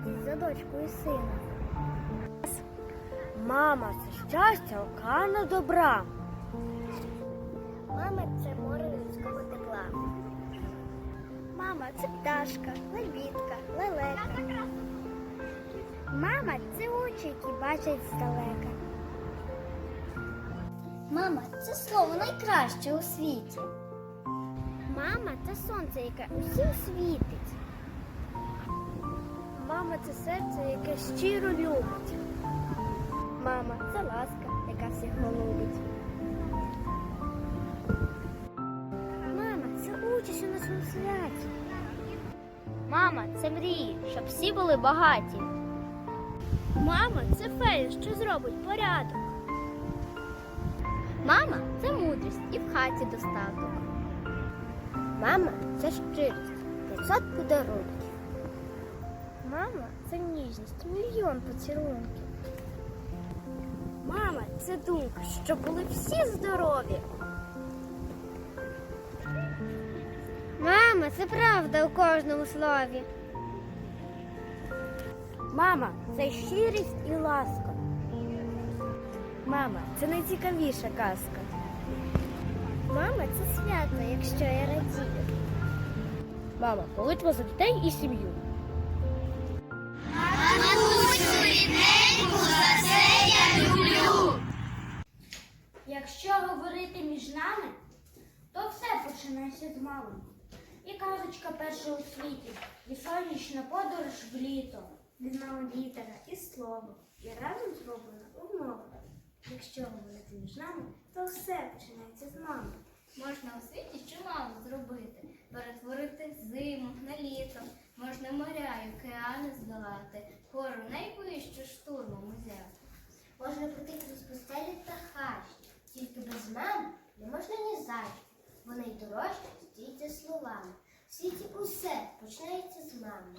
радість за дочкою і сина. Мама це щастя, окана добра. Мама це море людського тепла. Мама це пташка, лебідка, лелека. Мама це очі, які бачать здалека. Мама це слово найкраще у світі. Мама це сонце, яке усім світить. Мама це серце, яке щиро любить. Мама це ласка, яка всіх голубить. Мама це участь у нашому святі. Мама це мрії, щоб всі були багаті. Мама це фея, що зробить порядок. Мама це мудрість і в хаті достаток. Мама це щирість, 500 подарунків. Мама це ніжність, мільйон поцілунків. Мама це думка, щоб були всі здорові. Мама, це правда у кожному слові. Мама це щирість і ласка. Мама це найцікавіша казка. Мама це свято, якщо я радію. Мама, молитва за дітей і сім'ю. Починається з мами. І казочка перша у світі, і сонячна подорож в літо. Відмова літера і слово, і разом зроблена умова. Якщо говорити між нами, то все починається з мами. Можна у світі чимало зробити, перетворити зиму на літо, можна моря й океани здолати, гору найвищу штурмом узяти. Можна пройти крізь пустелі та хащі, тільки без мами не можна ні за Вона найдорожче стійте словами. В світі усе починається з мами.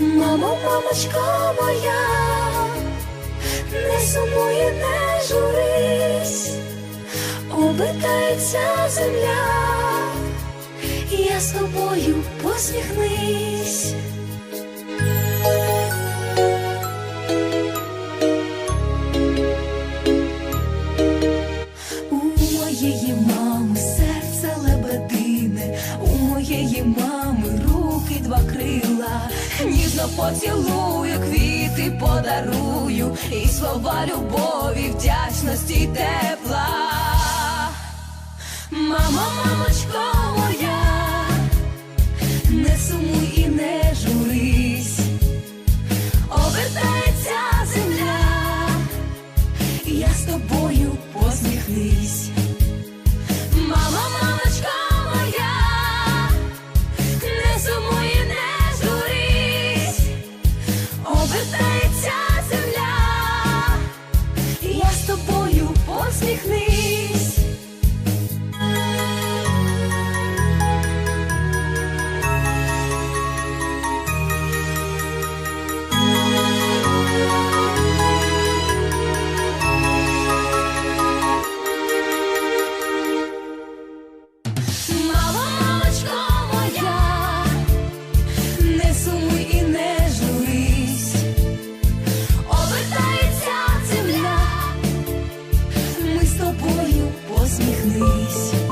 Мамо, мамочко моя, не сумуй і не журись, обертається земля, я з тобою посміхнись. У моєї мами серце лебедине, у моєї мами руки два крила, ніжно поцілую, квіти подарую, і слова любові, вдячності тепла. Мама, мамочко моя, please.